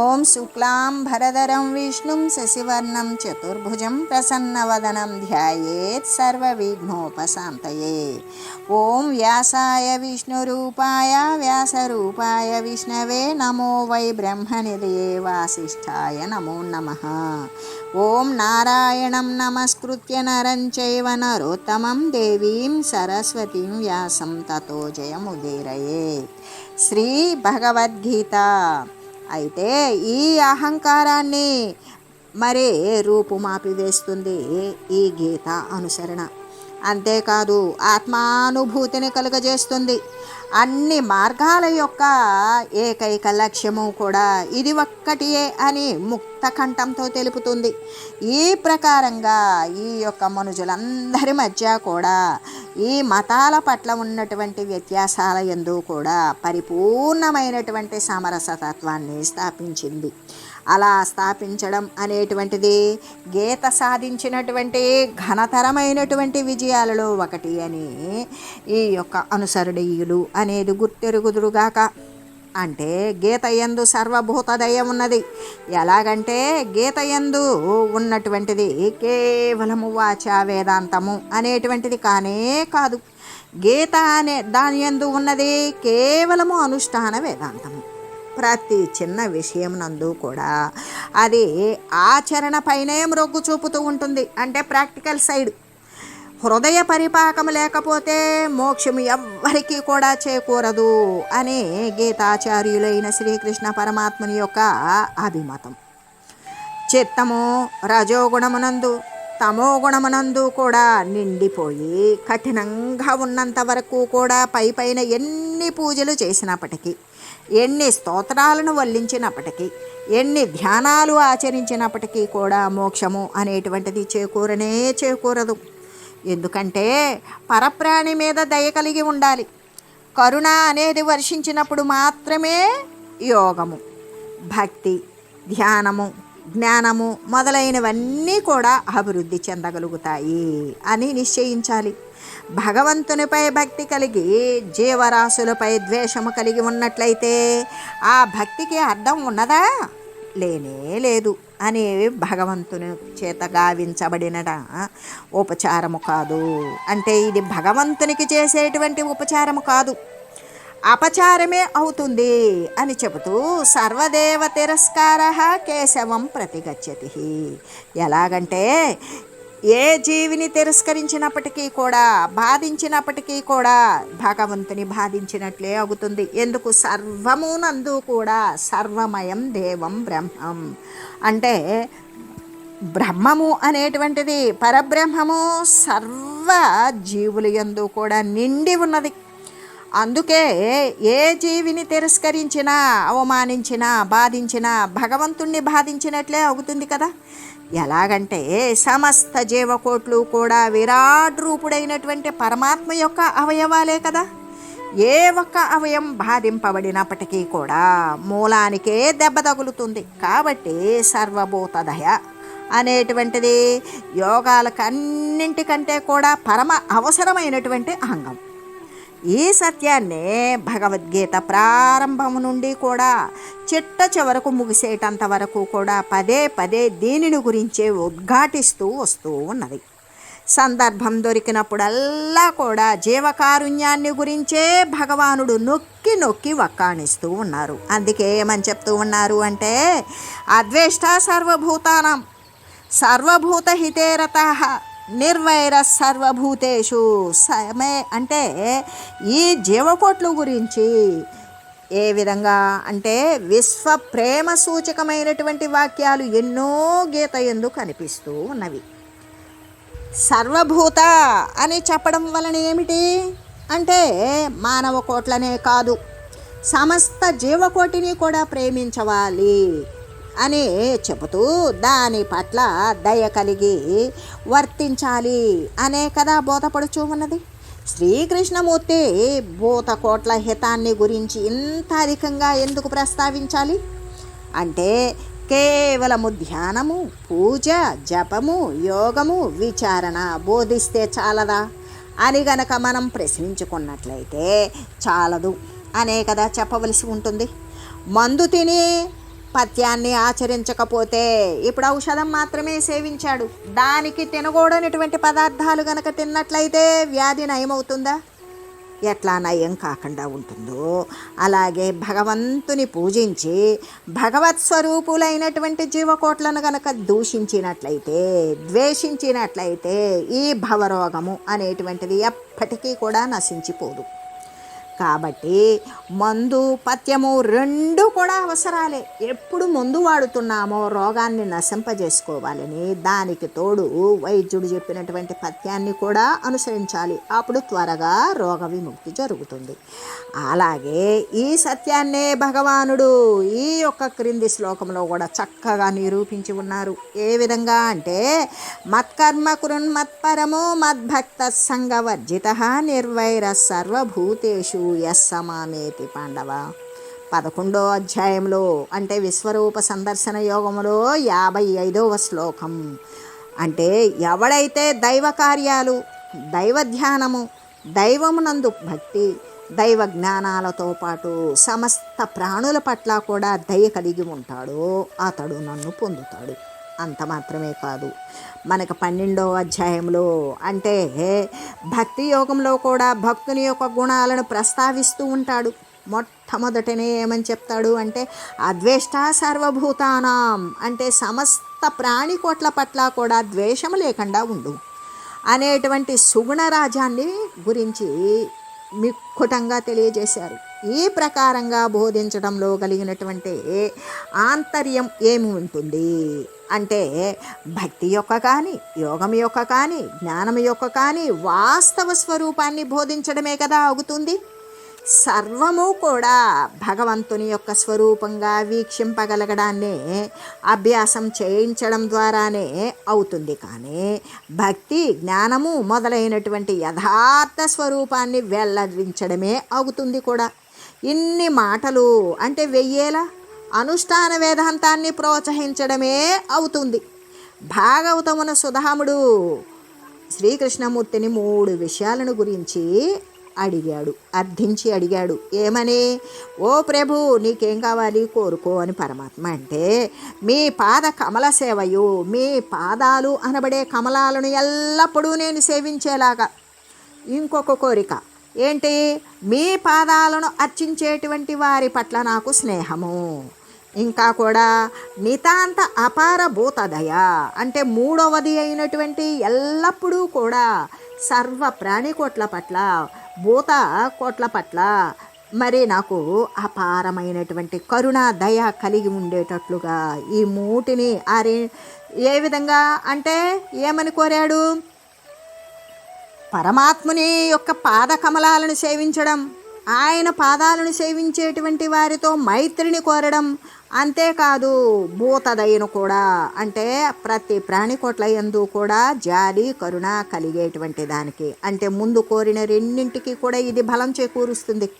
ఓం శుక్లాం భరధరం విష్ణుం శశివర్ణం చతుర్భుజం ప్రసన్నవదనం ధ్యాయేత్ సర్వవిఘ్నోపశాంతయే. ఓం వ్యాసాయ విష్ణురూపాయ వ్యాసరూపాయ విష్ణవే నమో వై బ్రహ్మనిధయే వాసిష్ఠాయ నమో నమ. ఓం నారాయణం నమస్కృత్య నరం చైవ నరోత్తమం దేవీం సరస్వతీం వ్యాసం తతో జయముదీరయే శ్రీ భగవద్గీత అయితే ఈ అహంకారాన్ని మరే రూపుమాపి వేస్తుంది ఈ గీత అనుసరణ. అంతేకాదు ఆత్మానుభూతిని కలుగజేస్తుంది. అన్ని మార్గాల యొక్క ఏకైక లక్ష్యము కూడా ఇది ఒక్కటియే అని ముక్త కంఠంతో తెలుపుతుంది. ఈ ప్రకారంగా ఈ యొక్క మనుషులందరి మధ్య కూడా ఈ మతాల పట్ల ఉన్నటువంటి వ్యత్యాసాల ఎందు కూడా పరిపూర్ణమైనటువంటి సమరసతత్వాన్ని స్థాపించింది. అలా స్థాపించడం అనేటువంటిది గీత సాధించినటువంటి ఘనతరమైనటువంటి విజయాలలో ఒకటి అని ఈ యొక్క అనుసరణీయులు అనేది గుర్తెరుగుదురుగాక. అంటే గీత ఎందు సర్వభూతదయ ఉన్నది. ఎలాగంటే గీత ఎందు ఉన్నటువంటిది కేవలము వాచా వేదాంతము అనేటువంటిది కానే కాదు. గీత అనే దాని ఎందు ఉన్నది కేవలము అనుష్ఠాన వేదాంతము. ప్రతి చిన్న విషయం నందు కూడా అది ఆచరణ పైనే మొగ్గు చూపుతూ ఉంటుంది. అంటే ప్రాక్టికల్ సైడ్. హృదయ పరిపాకం లేకపోతే మోక్షం ఎవ్వరికీ కూడా చేకూరదు అని గీతాచార్యులైన శ్రీకృష్ణ పరమాత్మని యొక్క అభిమతం. చిత్తము రజోగుణమునందు తమో గుణమునందు కూడా నిండిపోయి కఠినంగా ఉన్నంత వరకు కూడా పై పైన ఎన్ని పూజలు చేసినప్పటికీ ఎన్ని స్తోత్రాలను వల్లించినప్పటికీ ఎన్ని ధ్యానాలు ఆచరించినప్పటికీ కూడా మోక్షము అనేటువంటిది చేకూరనే చేకూరదు. ఎందుకంటే పరప్రాణి మీద దయ కలిగి ఉండాలి. కరుణ అనేది వర్షించినప్పుడు మాత్రమే యోగము. భక్తి ధ్యానము జ్ఞానము మొదలైనవన్నీ కూడా అభివృద్ధి చెందగలుగుతాయి అని నిశ్చయించాలి. భగవంతునిపై భక్తి కలిగి జీవరాశులపై ద్వేషము కలిగి ఉన్నట్లయితే ఆ భక్తికి అర్థం ఉన్నదా? లేనే లేదు అని భగవంతుని చేత గావించబడినట. ఉపచారము కాదు. అంటే ఇది భగవంతునికి చేసేటువంటి ఉపచారము కాదు. అపచారమే అవుతుంది అని చెబుతూ సర్వదేవ తిరస్కార కేశవం ప్రతిగచ్చతి ఎలాగంటే ఏ జీవిని తిరస్కరించినప్పటికీ కూడా బాధించినప్పటికీ కూడా భగవంతుని బాధించినట్లే అవుతుంది. ఎందుకు? సర్వమునందు కూడా సర్వమయం దేవం బ్రహ్మం. అంటే బ్రహ్మము అనేటువంటిది పరబ్రహ్మము సర్వ జీవుల యందు కూడా నిండి ఉన్నది. అందుకే ఏ జీవిని తిరస్కరించినా అవమానించినా బాధించినా భగవంతుణ్ణి బాధించినట్లే అవుతుంది కదా. ఎలాగంటే సమస్త జీవకోట్లు కూడా విరాట్ రూపుడైనటువంటి పరమాత్మ యొక్క అవయవాలే కదా. ఏ ఒక్క అవయం బాధింపబడినప్పటికీ కూడా మూలానికే దెబ్బ తగులుతుంది. కాబట్టి సర్వభూతదయ అనేటువంటిది యోగాలకు అన్నింటికంటే కూడా పరమ అవసరమైనటువంటి అంగం. ఈ సత్యాన్నే భగవద్గీత ప్రారంభం నుండి కూడా చిట్ట చివరకు ముగిసేటంత వరకు కూడా పదే పదే దీనిని గురించే ఉద్ఘాటిస్తూ వస్తూ ఉన్నది. సందర్భం దొరికినప్పుడల్లా కూడా జీవకారుణ్యాన్ని గురించే భగవానుడు నొక్కి నొక్కి వక్కాణిస్తూ ఉన్నారు. అందుకే ఏమని చెప్తూ ఉన్నారు అంటే అద్వేష్ట సర్వభూతానం సర్వభూత హితేరత నిర్వైర సర్వభూతేషు. సమే అంటే ఈ జీవకోట్ల గురించి ఏ విధంగా అంటే విశ్వ ప్రేమ సూచకమైనటువంటి వాక్యాలు ఎన్నో గీత ఎందు కనిపిస్తూ ఉన్నవి. సర్వభూత అని చెప్పడం వలన ఏమిటి? అంటే మానవ కోట్లనే కాదు సమస్త జీవకోటిని కూడా ప్రేమించవాలి. అని చెబుతూ దాని పట్ల దయ కలిగి వర్తించాలి అనే కదా బోధపడుచూ ఉన్నది. శ్రీకృష్ణమూర్తి భూతకోట్ల హితాన్ని గురించి ఇంత అధికంగా ఎందుకు ప్రస్తావించాలి? అంటే కేవలము ధ్యానము పూజ జపము యోగము విచారణ బోధిస్తే చాలదా? అని గనక మనం ప్రశ్నించుకున్నట్లయితే చాలదు. అనే కదా చెప్పవలసి ఉంటుంది. మందు తిని పథ్యాన్ని ఆచరించకపోతే ఇప్పుడు ఔషధం మాత్రమే సేవించాడు. దానికి తినకూడనటువంటి పదార్థాలు గనక తిన్నట్లయితే వ్యాధి నయమవుతుందా? ఎట్లా నయం కాకుండా ఉంటుందో? అలాగే భగవంతుని పూజించి భగవత్ స్వరూపులైనటువంటి జీవకోట్లను గనక దూషించినట్లయితే ద్వేషించినట్లయితే ఈ భవరోగము అనేటువంటిది ఎప్పటికీ కూడా నశించిపోదు. కాబట్టి మందు పత్యము రెండు కూడా అవసరాలే. ఎప్పుడు మందు వాడుతున్నామో రోగాన్ని నశింపజేసుకోవాలని దానికి తోడు వైద్యుడు చెప్పినటువంటి పత్యాన్ని కూడా అనుసరించాలి. అప్పుడు త్వరగా రోగ విముక్తి జరుగుతుంది. అలాగే ఈ సత్యాన్నే భగవానుడు ఈ యొక్క క్రింది శ్లోకంలో కూడా చక్కగా నిరూపించి ఉన్నారు. ఏ విధంగా అంటే మత్కర్మ కృన్మత్పరమో మద్భక్త సంగవర్జిత నిర్వైర సర్వభూతేషు యస్సమామేతి పాండవ. పదకొండో అధ్యాయంలో అంటే విశ్వరూప సందర్శన యోగములో యాభై ఐదవ శ్లోకం. అంటే ఎవడైతే దైవ కార్యాలు దైవ ధ్యానము దైవమునందు భక్తి దైవ జ్ఞానాలతో పాటు సమస్త ప్రాణుల పట్ల కూడా దయ కలిగి ఉంటాడో అతడు నన్ను పొందుతాడు. అంత మాత్రమే కాదు. మనకు పన్నెండో అధ్యాయంలో అంటే భక్తి యోగంలో కూడా భక్తుని యొక్క గుణాలను ప్రస్తావిస్తూ ఉంటాడు. మొట్టమొదటనే ఏమని చెప్తాడు అంటే అద్వేష్ట సర్వభూతానాం అంటే సమస్త ప్రాణికోట్ల పట్ల కూడా ద్వేషము లేకుండా ఉండు. అనేటువంటి సుగుణ రాజాన్ని గురించి మిక్కుటంగా తెలియజేశారు. ఈ ప్రకారంగా బోధించడంలో కలిగినటువంటి ఆంతర్యం ఏమి ఉంటుంది? అంటే భక్తి యొక్క కానీ యోగం యొక్క కానీ జ్ఞానం యొక్క కానీ వాస్తవ స్వరూపాన్ని బోధించడమే కదా అవుతుంది సర్వము కూడా భగవంతుని యొక్క స్వరూపంగా వీక్షింపగలగడాన్నే అభ్యాసం చేయించడం ద్వారానే అవుతుంది. కానీ భక్తి జ్ఞానము మొదలైనటువంటి యథార్థ స్వరూపాన్ని వెల్లడించడమే అవుతుంది కూడా. ఇన్ని మాటలు అంటే వెయ్యేలా అనుష్ఠాన వేదాంతాన్ని ప్రోత్సహించడమే అవుతుంది. భాగవతమున సుధాముడు శ్రీకృష్ణమూర్తిని మూడు విషయాలను గురించి అడిగాడు. అర్థించి అడిగాడు. ఏమని? ఓ ప్రభు నీకేం కావాలి? కోరుకో అని పరమాత్మ అంటే మీ పాద కమల సేవయు మీ పాదాలు అనబడే కమలాలను ఎల్లప్పుడూ నేను సేవించేలాగా. ఇంకొక కోరిక. ఏంటి? మీ పాదాలను అర్చించేటువంటి వారి పట్ల నాకు స్నేహము. ఇంకా కూడా నితాంత అపార భూతదయ. అంటే మూడవది అయినటువంటి ఎల్లప్పుడూ కూడా సర్వ ప్రాణికోట్ల పట్ల భూత కోట్ల పట్ల మరి నాకు అపారమైనటువంటి కరుణ దయ కలిగి ఉండేటట్లుగా ఈ మూటిని ఆరే ఏ విధంగా అంటే ఏమని కోరాడు? పరమాత్ముని యొక్క పాదకమలాలను సేవించడం. ఆయన పాదాలను సేవించేటువంటి వారితో మైత్రిని కోరడం అంతేకాదు భూతదయను కూడా. అంటే ప్రతి ప్రాణి కోట్ల ఎందు కూడా జాలి కరుణ కలిగేటువంటి దానికి. అంటే ముందు కోరిన రెండింటికి కూడా ఇది బలం చేకూరుస్తుంది.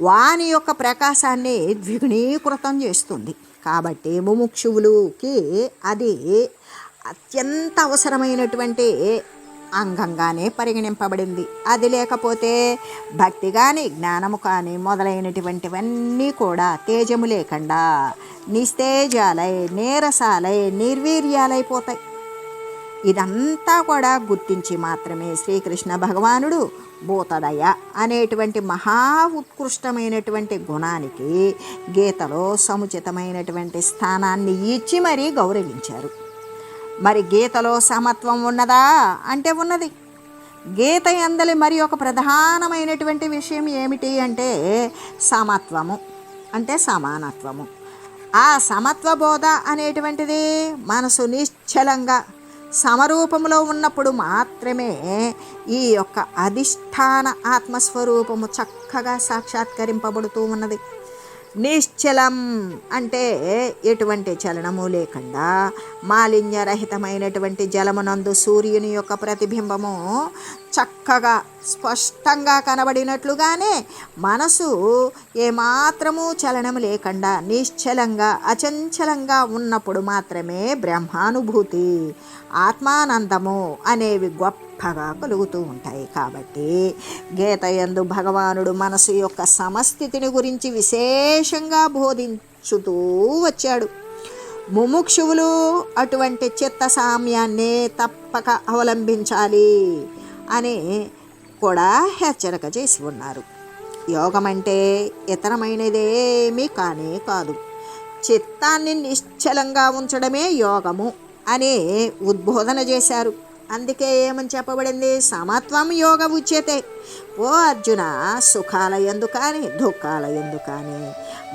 వాని యొక్క ప్రకాశాన్ని ద్విగుణీకృతం చేస్తుంది. కాబట్టి ముముక్షువులకి అది అత్యంత అవసరమైనటువంటి అంగంగానే పరిగణింపబడింది. అది లేకపోతే భక్తి కానీ జ్ఞానము కానీ మొదలైనటువంటివన్నీ కూడా తేజము లేకుండా నిస్తేజాలై నీరసాలై నిర్వీర్యాలైపోతాయి. ఇదంతా కూడా గుర్తించి మాత్రమే శ్రీకృష్ణ భగవానుడు భూతదయ అనేటువంటి మహా ఉత్కృష్టమైనటువంటి గుణానికి గీతలో సముచితమైనటువంటి స్థానాన్ని ఇచ్చి మరీ గౌరవించారు. మరి గీతలో సమత్వం ఉన్నదా? అంటే ఉన్నది. గీత ఎందలి మరి ఒక ప్రధానమైనటువంటి విషయం ఏమిటి అంటే సమత్వము అంటే సమానత్వము. ఆ సమత్వ బోధ అనేటువంటిది మనసు నిశ్చలంగా సమరూపంలో ఉన్నప్పుడు మాత్రమే ఈ యొక్క అధిష్టాన ఆత్మస్వరూపము చక్కగా సాక్షాత్కరింపబడుతూ ఉన్నది. నిశ్చలం అంటే ఎటువంటి చలనము లేకుండా మాలిన్యరహితమైనటువంటి జలమునందు సూర్యుని యొక్క ప్రతిబింబము చక్కగా స్పష్టంగా కనబడినట్లుగానే మనసు ఏమాత్రము చలనం లేకుండా నిశ్చలంగా అచంచలంగా ఉన్నప్పుడు మాత్రమే బ్రహ్మానుభూతి ఆత్మానందము అనేవి గొప్ప గొప్పగా కలుగుతూ ఉంటాయి కాబట్టి గీత యందు భగవానుడు మనసు యొక్క సమస్థితిని గురించి విశేషంగా బోధించుతూ వచ్చాడు. ముముక్షువులు అటువంటి చిత్త సామ్యాన్నే తప్పక అవలంబించాలి అని కూడా హెచ్చరిక చేసి ఉన్నారు. యోగం అంటే ఇతరమైనదేమీ కానే కాదు. చిత్తాన్ని నిశ్చలంగా ఉంచడమే యోగము అని ఉద్బోధన చేశారు. అందుకే ఏమని చెప్పబడింది? సమత్వం యోగ ఉచ్యతే. ఓ అర్జున సుఖాల ఎందు కానీ దుఃఖాల ఎందు కానీ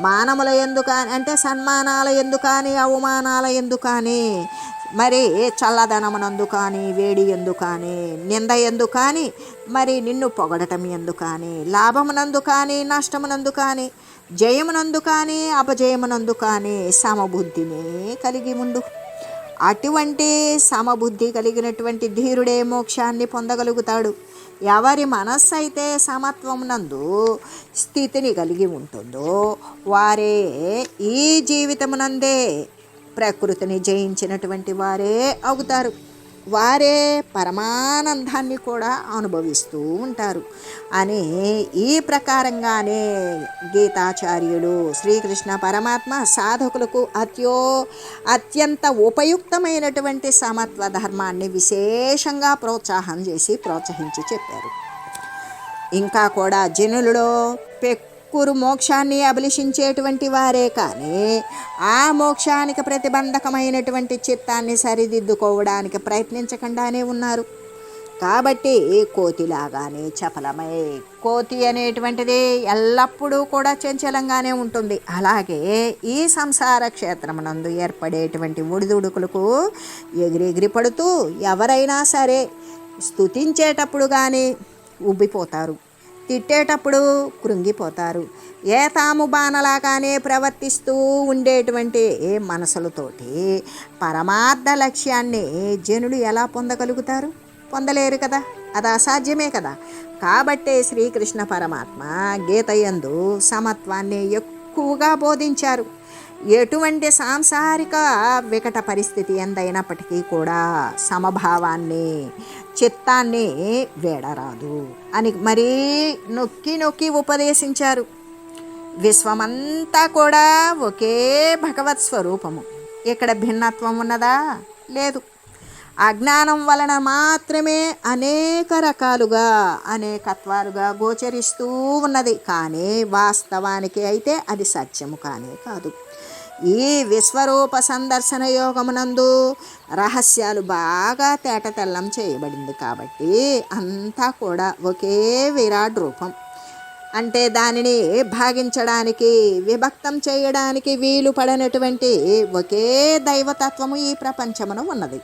మానముల ఎందు కానీ అంటే సన్మానాల ఎందు కానీ అవమానాల ఎందు కానీ మరి చల్లదనమునందు కానీ వేడి ఎందు కానీ నింద ఎందు కానీ మరి నిన్ను పొగడటం ఎందు కానీ లాభమునందు కానీ నష్టమునందు కానీ జయమునందు కానీ అపజయమునందు కానీ సమబుద్ధిని కలిగి ఉండు. అటువంటి సమబుద్ధి కలిగినటువంటి ధీరుడే మోక్షాన్ని పొందగలుగుతాడు. ఎవరి మనస్సు అయితే సమత్వమునందు స్థితిని కలిగి ఉంటుందో వారే ఈ జీవితమునందే ప్రకృతిని జయించినటువంటి వారే అవుతారు. వారే పరమానందాన్ని కూడా అనుభవిస్తూ ఉంటారు. అని ఈ ప్రకారంగానే గీతాచార్యులు శ్రీకృష్ణ పరమాత్మ సాధకులకు అత్యో అత్యంత ఉపయుక్తమైనటువంటి సమత్వ ధర్మాన్ని విశేషంగా ప్రోత్సాహం చేసి ప్రోత్సహించి చెప్పారు. ఇంకా కూడా జనులలో కురు మోక్షాన్ని అభిలషించేటువంటి వారే కానీ ఆ మోక్షానికి ప్రతిబంధకమైనటువంటి చిత్తాన్ని సరిదిద్దుకోవడానికి ప్రయత్నించకుండానే ఉన్నారు. కాబట్టి కోతిలాగానే చపలమై కోతి అనేటువంటిది ఎల్లప్పుడూ కూడా చంచలంగానే ఉంటుంది. అలాగే ఈ సంసార క్షేత్రమునందు ఏర్పడేటువంటి ఒడిదుడుకులకు ఎగిరెగిరి పడుతూ ఎవరైనా సరే స్తుతించేటప్పుడు కానీ ఉబ్బిపోతారు. తిట్టేటప్పుడు కృంగిపోతారు. ఏ తాము బాణలాగానే ప్రవర్తిస్తూ ఉండేటువంటి మనసులతోటి పరమార్థ లక్ష్యాన్ని జనులు ఎలా పొందగలుగుతారు? పొందలేరు కదా. అది అసాధ్యమే కదా. కాబట్టే శ్రీకృష్ణ పరమాత్మ గీతయందు సమత్వాన్ని ఎక్కువగా బోధించారు. ఎటువంటి సాంసారిక వికట పరిస్థితి ఎందైనప్పటికీ కూడా సమభావాన్ని చిత్తాన్ని వేడరాదు అని మరీ నొక్కి నొక్కి ఉపదేశించారు. విశ్వమంతా కూడా ఒకే భగవత్ స్వరూపము. ఇక్కడ భిన్నత్వం ఉన్నదా? లేదు. అజ్ఞానం వలన మాత్రమే అనేక రకాలుగా అనేకత్వాలుగా గోచరిస్తూ ఉన్నది. కానీ వాస్తవానికి అయితే అది సత్యము కానే కాదు. ఈ విశ్వరూప సందర్శన యోగమునందు రహస్యాలు బాగా తేటతెల్లం చేయబడింది కాబట్టి అంతా కూడా ఒకే విరాట్ రూపం. అంటే దానిని భాగించడానికి విభక్తం చేయడానికి వీలు పడనటువంటి ఒకే దైవతత్వము ఈ ప్రపంచమున ఉన్నది.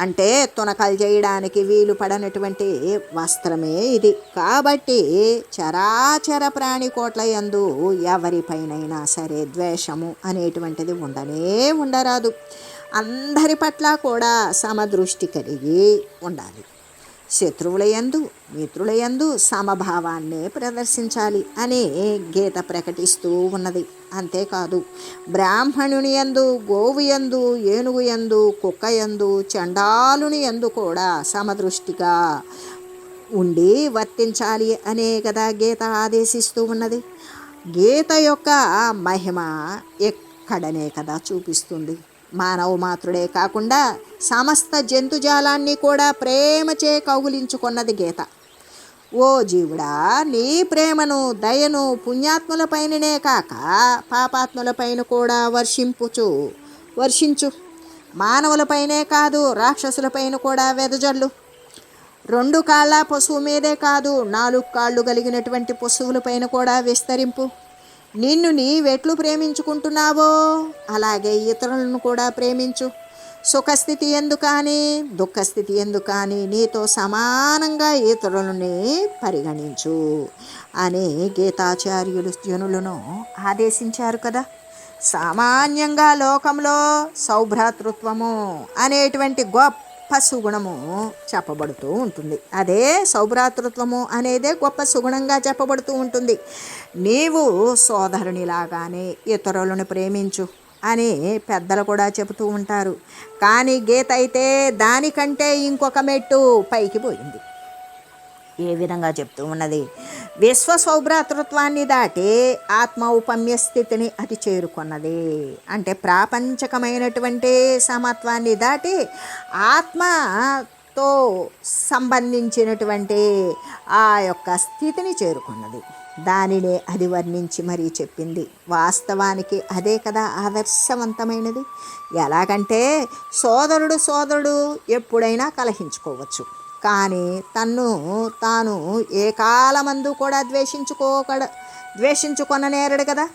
అంటే తునకలు చేయడానికి వీలు పడనటువంటి వస్త్రమే ఇది. కాబట్టి చరాచర ప్రాణి కోట్ల ఎందు ఎవరిపైనైనా సరే ద్వేషము అనేటువంటిది ఉండనే ఉండరాదు. అందరి పట్ల కూడా సమదృష్టి కలిగి ఉండాలి. శత్రువుల యందు మిత్రుల యందు సమభావాన్నే ప్రదర్శించాలి అనే గీత ప్రకటిస్తూ ఉన్నది. అంతేకాదు బ్రాహ్మణుని యందు గోవు యందు ఏనుగు యందు కుక్క యందు చండాలుని యందు కూడా సమదృష్టిగా ఉండి వర్తించాలి అనే కదా గీత ఆదేశిస్తూ ఉన్నది. గీత యొక్క మహిమ ఎక్కడనే కదా చూపిస్తుంది. మానవ మాత్రుడే కాకుండా సమస్త జంతుజాలాన్ని కూడా ప్రేమచే కౌగులించుకున్నది గీత. ఓ జీవుడా నీ ప్రేమను దయను పుణ్యాత్ములపైననే కాక పాపాత్ములపైన కూడా వర్షింపుచు వర్షించు. మానవులపైనే కాదు రాక్షసులపైన కూడా వెదజల్లు. రెండు కాళ్ళ పశువు మీదే కాదు నాలుగు కాళ్ళు కలిగినటువంటి పశువులపైన కూడా విస్తరింపు. నిన్ను నీవెట్లు ప్రేమించుకుంటున్నావో? అలాగే ఇతరులను కూడా ప్రేమించు. సుఖస్థితి ఎందు కానీ దుఃఖస్థితి ఎందు కానీ నీతో సమానంగా ఇతరులని పరిగణించు అని గీతాచార్యులు జనులను ఆదేశించారు కదా. సామాన్యంగా లోకంలో సౌభ్రాతృత్వము అనేటువంటి గొప్ప సుగుణము చెప్పబడుతూ ఉంటుంది. అదే సౌభ్రాతృత్వము అనేదే గొప్ప సుగుణంగా చెప్పబడుతూ ఉంటుంది. నీవు సోదరునిలాగానే ఇతరులను ప్రేమించు అని పెద్దలు కూడా చెబుతూ ఉంటారు. కానీ గీత అయితే దానికంటే ఇంకొక మెట్టు పైకి పోయింది. ఏ విధంగా చెప్తూ ఉన్నది? విశ్వ సౌభ్రాతృత్వాన్ని దాటి ఆత్మ ఉపమ్య స్థితిని అది చేరుకున్నది. అంటే ప్రాపంచకమైనటువంటి సమత్వాన్ని దాటి ఆత్మతో సంబంధించినటువంటి ఆ యొక్క స్థితిని చేరుకున్నది. దానినే అది వర్ణించి మరీ చెప్పింది. వాస్తవానికి అదే కదా ఆదర్శవంతమైనది. ఎలాగంటే సోదరుడు సోదరుడు ఎప్పుడైనా కలహించుకోవచ్చు. కానీ తన్ను తాను ఏ కాలమందు కూడా ద్వేషించుకోకడ ద్వేషించుకొననేరడు కదా.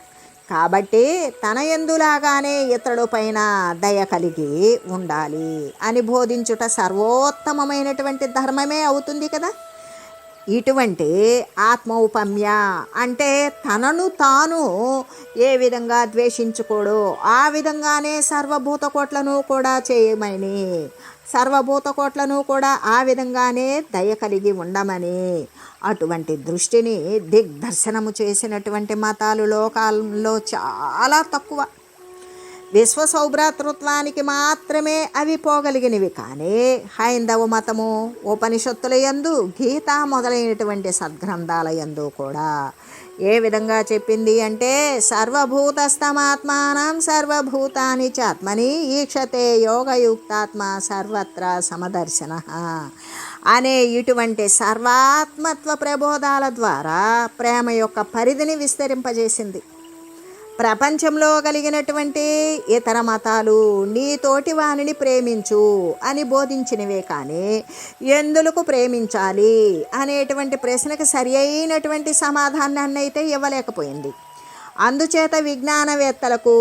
కాబట్టి తన ఎందులాగానే ఇతడు పైన దయ కలిగి ఉండాలి అని బోధించుట సర్వోత్తమమైనటువంటి ధర్మమే అవుతుంది కదా. ఇటువంటి ఆత్మౌపమ్య అంటే తనను తాను ఏ విధంగా ద్వేషించుకోడో ఆ విధంగానే సర్వభూత కోట్లను కూడా చేయమని సర్వభూత కోట్లను కూడా ఆ విధంగానే దయ కలిగి ఉండమని అటువంటి దృష్టిని దిగ్దర్శనము చేసినటువంటి మతాలు లోకాల్లో చాలా తక్కువ. విశ్వ సౌభ్రాతృత్వానికి మాత్రమే అవి పోగలిగినవి. కానీ హైందవ మతము ఉపనిషత్తుల యందు గీత మొదలైనటువంటి సద్గ్రంథాల యందు కూడా ఏ విధంగా చెప్పింది అంటే సర్వభూతస్థమాత్మానం సర్వభూతాని చాత్మని ఈక్షతే యోగయుక్తాత్మ సర్వత్ర సమదర్శన. అనే ఇటువంటి సర్వాత్మత్వ ప్రబోధాల ద్వారా ప్రేమ యొక్క పరిధిని విస్తరింపజేసింది. ప్రపంచంలో కలిగినటువంటి ఇతర మతాలు నీ తోటి వానిని ప్రేమించు అని బోధించినవే కానీ ఎందులకు ప్రేమించాలి అనేటువంటి ప్రశ్నకు సరి అయినటువంటి సమాధానాన్ని అయితే ఇవ్వలేకపోయింది. అందుచేత విజ్ఞానవేత్తలకు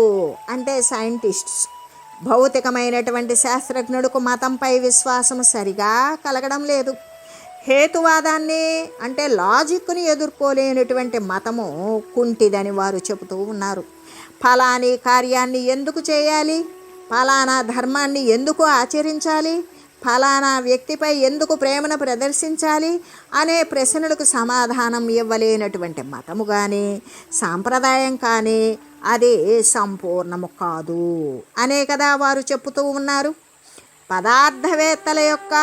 అంటే సైంటిస్ట్స్ భౌతికమైనటువంటి శాస్త్రజ్ఞుడుకు మతంపై విశ్వాసం సరిగా కలగడం లేదు. హేతువాదాన్ని అంటే లాజిక్ని ఎదుర్కోలేనటువంటి మతము కుంటిదని వారు చెబుతూ ఉన్నారు. ఫలాని కార్యాన్ని ఎందుకు చేయాలి? ఫలానా ధర్మాన్ని ఎందుకు ఆచరించాలి? ఫలానా వ్యక్తిపై ఎందుకు ప్రేమను ప్రదర్శించాలి? అనే ప్రశ్నలకు సమాధానం ఇవ్వలేనటువంటి మతము కానీ సాంప్రదాయం కానీ అది సంపూర్ణము కాదు. అనే కదా వారు చెప్పుతూ ఉన్నారు. పదార్థవేత్తల యొక్క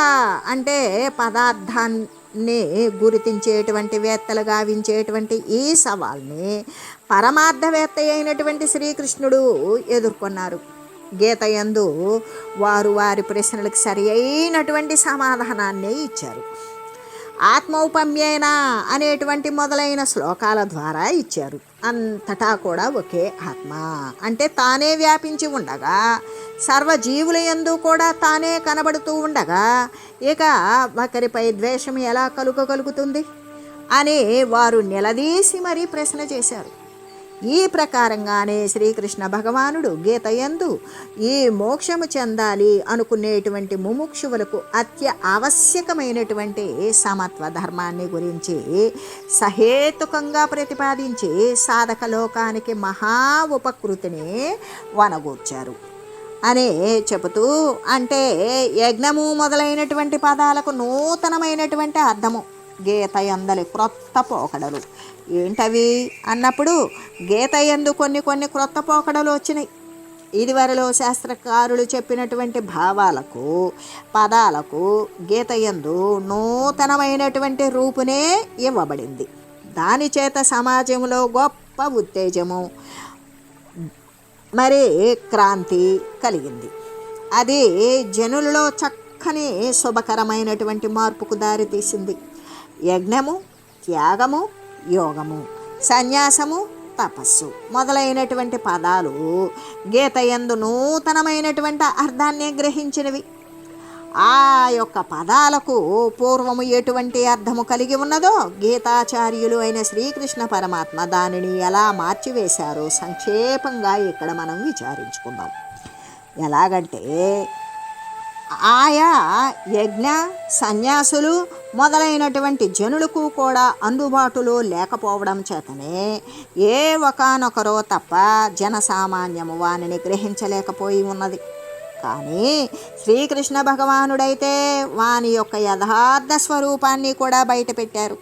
అంటే పదార్థాన్ని గుర్తించేటువంటి వేత్తలు గావించేటువంటి ఈ సవాల్ని పరమార్థవేత్త అయినటువంటి శ్రీకృష్ణుడు ఎదుర్కొన్నారు. గీత యందు వారు వారి ప్రశ్నలకు సరి అయినటువంటి సమాధానాన్ని ఇచ్చారు. ఆత్మౌపమ్యేన అనేటువంటి మొదలైన శ్లోకాల ద్వారా ఇచ్చారు. అంతటా కూడా ఒకే ఆత్మ. అంటే తానే వ్యాపించి ఉండగా సర్వజీవుల ఎందు కూడా తానే కనబడుతూ ఉండగా ఇక ఒకరిపై ద్వేషం ఎలా కలుగగలుగుతుంది? అని వారు నిలదీసి మరీ ప్రశ్న చేశారు. ఈ ప్రకారంగానే శ్రీకృష్ణ భగవానుడు గీతయందు ఈ మోక్షము చెందాలి అనుకునేటువంటి ముముక్షువులకు అత్య ఆవశ్యకమైనటువంటి సమత్వ ధర్మాన్ని గురించి సహేతుకంగా ప్రతిపాదించి సాధక లోకానికి మహా ఉపకృతిని వనగూర్చారు. అని చెబుతూ అంటే యజ్ఞము మొదలైనటువంటి పదాలకు నూతనమైనటువంటి అర్థము. గీతయందలి క్రొత్త పోకడలు ఏంటవి? అన్నప్పుడు గీతయందు కొన్ని కొన్ని క్రొత్త పోకడలు వచ్చినాయి. ఇదివరలో శాస్త్రకారులు చెప్పినటువంటి భావాలకు పదాలకు గీత యందు నూతనమైనటువంటి రూపునే ఇవ్వబడింది. దాని చేత సమాజంలో గొప్ప ఉత్తేజము మరి క్రాంతి కలిగింది. అది జనులలో చక్కని శుభకరమైనటువంటి మార్పుకు దారితీసింది. యజ్ఞము త్యాగము యోగము సన్యాసము తపస్సు మొదలైనటువంటి పదాలు గీత యందు నూతనమైనటువంటి అర్థాన్ని గ్రహించినవి. ఆ యొక్క పదాలకు పూర్వము ఎటువంటి అర్థము కలిగి ఉన్నదో గీతాచార్యులు అయిన శ్రీకృష్ణ పరమాత్మ దానిని ఎలా మార్చివేశారో సంక్షేపంగా ఇక్కడ మనం విచారించుకుందాం. ఎలాగంటే ఆయా యజ్ఞ సన్యాసులు మొదలైనటువంటి జనులకు కూడా అందుబాటులో లేకపోవడం చేతనే ఏ ఒకనొకరో తప్ప జనసామాన్యము వానిని గ్రహించలేకపోయి ఉన్నది. కానీ శ్రీకృష్ణ భగవానుడైతే వాని యొక్క యథార్థ స్వరూపాన్ని కూడా బయటపెట్టారు.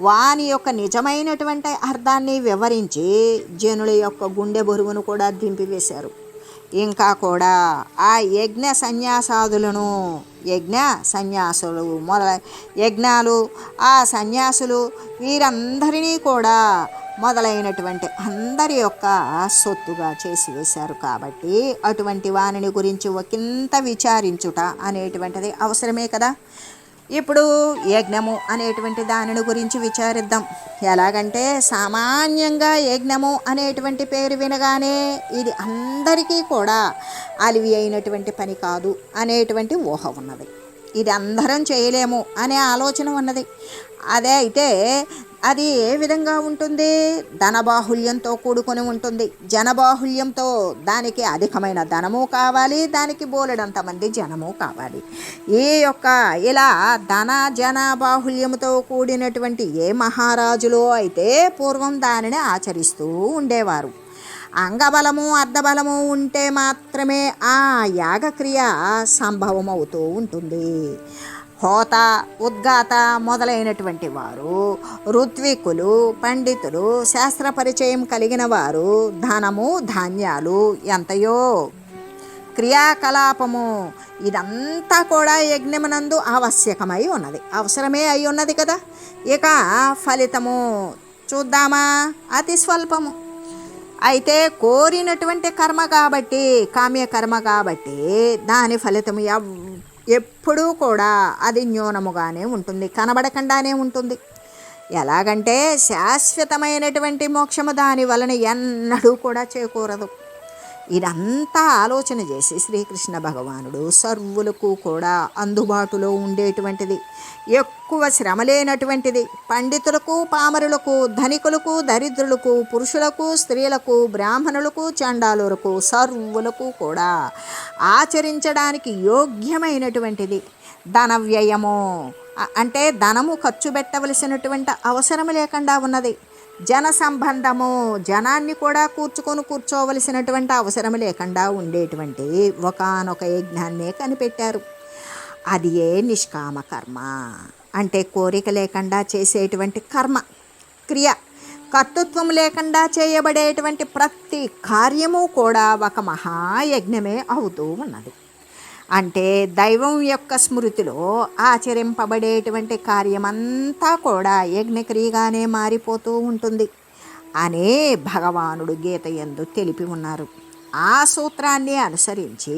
వాని యొక్క నిజమైనటువంటి అర్థాన్ని వివరించి జనుల యొక్క గుండె బరువును కూడా దింపివేశారు. ఇంకా కూడా ఆ యజ్ఞ సన్యాసాదులను యజ్ఞ సన్యాసులు మొదల యజ్ఞాలు ఆ సన్యాసులు వీరందరినీ కూడా మొదలైనటువంటి అందరి యొక్క సొత్తుగా చేసి వేశారు కాబట్టి అటువంటి వాణిని గురించి ఒకంత విచారించుట అనేటువంటిది అవసరమే కదా. ఇప్పుడు యజ్ఞము అనేటువంటి దానిని గురించి విచారిద్దాం. ఎలాగంటే సామాన్యంగా యజ్ఞము అనేటువంటి పేరు వినగానే ఇది అందరికీ కూడా అలివి అయినటువంటి పని కాదు అనేటువంటి ఊహ ఉన్నది. ఇది అందరం చేయలేము అనే ఆలోచన ఉన్నది. అదే అయితే అది ఏ విధంగా ఉంటుంది? ధనబాహుల్యంతో కూడుకొని ఉంటుంది. జనబాహుల్యంతో దానికి అధికమైన ధనము కావాలి దానికి బోలెడంత మంది జనము కావాలి. ఈ యొక్క ఇలా ధన జన బాహుల్యముతో కూడినటువంటి ఏ మహారాజులో అయితే పూర్వం దానిని ఆచరిస్తూ ఉండేవారు. అంగబలము అర్ధబలము ఉంటే మాత్రమే ఆ యాగక్రియ సంభవమవుతూ ఉంటుంది. హోత ఉద్గాత మొదలైనటువంటి వారు ఋత్వికులు పండితులు శాస్త్ర పరిచయం కలిగిన వారు ధనము ధాన్యాలు ఎంతయో. క్రియాకలాపము ఇదంతా కూడా యజ్ఞమునందు ఆవశ్యకమై ఉన్నది. అవసరమే అయి ఉన్నది కదా. ఇక ఫలితము చూద్దామా? అతి స్వల్పము. అయితే కోరినటువంటి కర్మ కాబట్టి కామ్య కర్మ కాబట్టి దాని ఫలితం ఎవ్ ఎప్పుడూ కూడా అది న్యూనముగానే ఉంటుంది కనబడకుండానే ఉంటుంది. ఎలాగంటే శాశ్వతమైనటువంటి మోక్షము దాని వలన ఎన్నడూ కూడా చేకూరదు. ఇదంతా ఆలోచన చేసి శ్రీకృష్ణ భగవానుడు సర్వులకు కూడా అందుబాటులో ఉండేటువంటిది. ఎక్కువ శ్రమ లేనటువంటిది. పండితులకు పామరులకు ధనికులకు దరిద్రులకు పురుషులకు స్త్రీలకు బ్రాహ్మణులకు చండాలులకు సర్వులకు కూడా ఆచరించడానికి యోగ్యమైనటువంటిది. ధన వ్యయము అంటే ధనము ఖర్చు పెట్టవలసినటువంటి అవసరం లేకుండా ఉన్నది. జన సంబంధము జనాన్ని కూడా కూర్చుకొని కూర్చోవలసినటువంటి అవసరం లేకుండా ఉండేటువంటి ఒకానొక యజ్ఞాన్నే కనిపెట్టారు. అది ఏ నిష్కామ కర్మ? అంటే కోరిక లేకుండా చేసేటువంటి కర్మ క్రియ కర్తృత్వం లేకుండా చేయబడేటువంటి ప్రతి కార్యము కూడా ఒక మహాయజ్ఞమే అవుతూ ఉన్నది. అంటే దైవం యొక్క స్మృతిలో ఆచరింపబడేటువంటి కార్యమంతా కూడా యజ్ఞక్రియగానే మారిపోతూ ఉంటుంది అనే భగవానుడు గీత ఎందు తెలిపి ఉన్నారు. ఆ సూత్రాన్ని అనుసరించి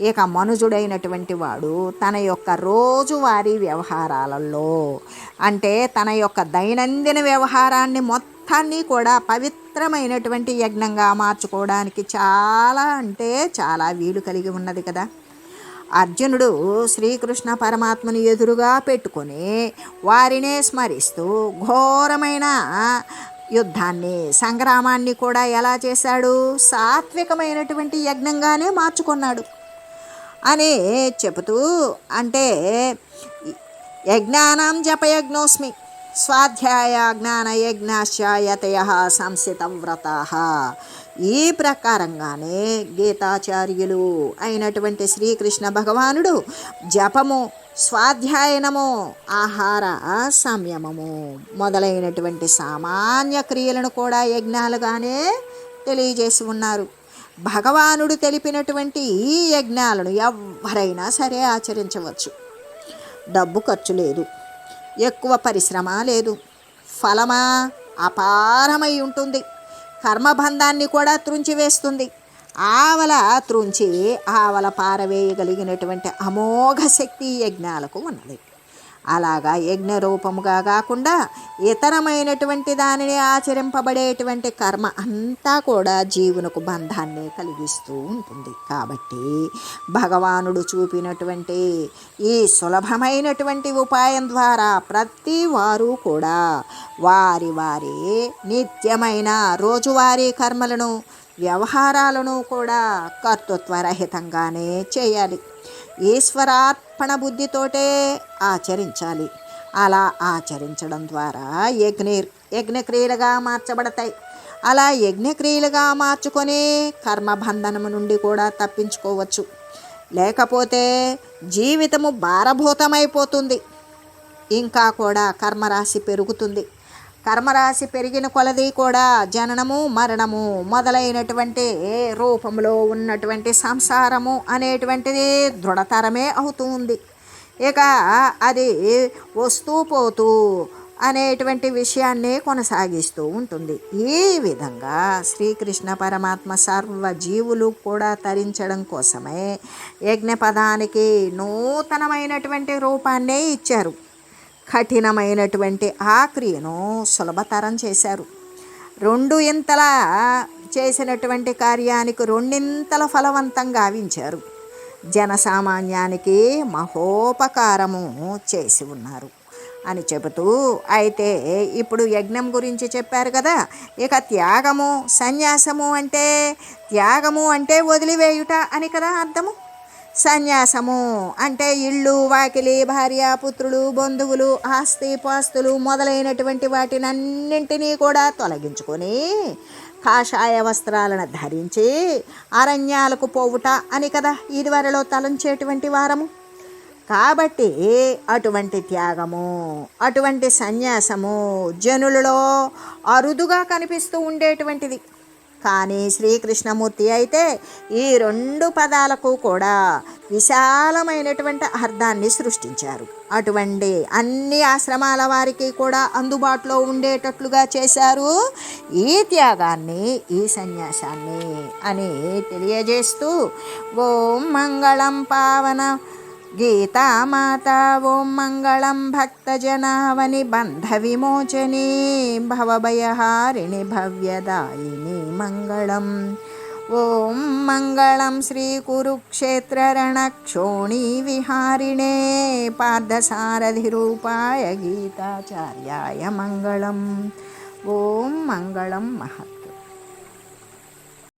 ఇక మనుజుడైనటువంటి వాడు తన యొక్క రోజువారీ వ్యవహారాలలో అంటే తన యొక్క దైనందిన వ్యవహారాన్ని మొత్తాన్ని కూడా పవిత్రమైనటువంటి యజ్ఞంగా మార్చుకోవడానికి చాలా అంటే చాలా వీలు కలిగి ఉన్నది కదా. అర్జునుడు శ్రీకృష్ణ పరమాత్మను ఎదురుగా పెట్టుకొని వారినే స్మరిస్తూ ఘోరమైన యుద్ధాన్ని సంగ్రామాన్ని కూడా ఎలా చేశాడు? సాత్వికమైనటువంటి యజ్ఞంగానే మార్చుకున్నాడు అని చెబుతూ అంటే యజ్ఞానం జపయజ్ఞోస్మి స్వాధ్యాయ జ్ఞాన యజ్ఞాశ్చయతయ సంసిత వ్రత ఈ ప్రకారంగానే గీతాచార్యులు అయినటువంటి శ్రీకృష్ణ భగవానుడు జపము స్వాధ్యాయనము ఆహార సంయమము మొదలైనటువంటి సామాన్య క్రియలను కూడా యజ్ఞాలుగానే తెలియజేసి ఉన్నారు. భగవానుడు తెలిపినటువంటి ఈ యజ్ఞాలను ఎవరైనా సరే ఆచరించవచ్చు. డబ్బు ఖర్చు లేదు ఎక్కువ పరిశ్రమ లేదు ఫలమా అపారమై ఉంటుంది. కర్మబంధాన్ని కూడా త్రుంచివేస్తుంది. ఆవల త్రుంచి ఆవల పారవేయగలిగినటువంటి అమోఘ శక్తి యజ్ఞాలకు ఉన్నది. అలాగా యజ్ఞ రూపముగా కాకుండా ఇతరమైనటువంటి దానిని ఆచరింపబడేటువంటి కర్మ అంతా కూడా జీవునకు బంధాన్ని కలిగిస్తూ ఉంటుంది. కాబట్టి భగవానుడు చూపినటువంటి ఈ సులభమైనటువంటి ఉపాయం ద్వారా ప్రతి వారు కూడా వారి వారి నిత్యమైన రోజువారీ కర్మలను వ్యవహారాలను కూడా కర్తృత్వరహితంగానే చేయాలి. ఈశ్వరార్పణ బుద్ధితోటే ఆచరించాలి. అలా ఆచరించడం ద్వారా యజ్ఞ యజ్ఞక్రియలుగా మార్చబడతాయి. అలా యజ్ఞక్రియలుగా మార్చుకొని కర్మబంధనము నుండి కూడా తప్పించుకోవచ్చు. లేకపోతే జీవితము భారభూతమైపోతుంది. ఇంకా కూడా కర్మరాశి పెరుగుతుంది. కర్మరాశి పెరిగిన కొలది కూడా జననము మరణము మొదలైనటువంటి రూపంలో ఉన్నటువంటి సంసారము అనేటువంటిది దృఢతరమే అవుతుంది. ఇక అది వస్తూ పోతూ అనేటువంటి విషయాన్ని కొనసాగిస్తూ ఉంటుంది. ఈ విధంగా శ్రీకృష్ణ పరమాత్మ సర్వ జీవులు కూడా తరించడం కోసమే యజ్ఞపదానికి నూతనమైనటువంటి రూపాన్నే ఇచ్చారు. కఠినమైనటువంటి ఆ క్రియను సులభతరం చేశారు. రెండు ఇంతల చేసినటువంటి కార్యానికి రెండింతల ఫలవంతం గావించారు. జనసామాన్యానికి మహోపకారము చేసి ఉన్నారు. అని చెబుతూ అయితే ఇప్పుడు యజ్ఞం గురించి చెప్పారు కదా ఇక త్యాగము సన్యాసము అంటే త్యాగము అంటే వదిలివేయుట అని కదా అర్థము? సన్యాసము. అంటే ఇళ్ళు వాకిలి భార్య పుత్రులు బంధువులు ఆస్తి పాస్తులు మొదలైనటువంటి వాటినన్నింటినీ కూడా తొలగించుకొని కాషాయ వస్త్రాలను ధరించి అరణ్యాలకు పోవుట అని కదా ఇదివరలో తలంచేటువంటి వారము. కాబట్టి అటువంటి త్యాగము అటువంటి సన్యాసము జనులలో అరుదుగా కనిపిస్తూ ఉండేటువంటిది. కానీ శ్రీకృష్ణమూర్తి అయితే ఈ రెండు పదాలకు కూడా విశాలమైనటువంటి అర్థాన్ని సృష్టించారు. అటువంటి అన్ని ఆశ్రమాల వారికి కూడా అందుబాటులో ఉండేటట్లుగా చేశారు. ఈ త్యాగాన్ని ఈ సన్యాసాన్ని అని తెలియజేస్తూ ఓం మంగళం పావన గీతామాత ఓం మంగళం భక్తజనావని బంధవిమోచని భవభయహారిణి భవ్యదాయిని మంగళం ఓం మంగళం శ్రీకురుక్షేత్రరణక్షోణీ విహారిణే పార్థసారథిరూపాయ గీతాచార్యాయ మంగళం ఓం మంగళం మహత్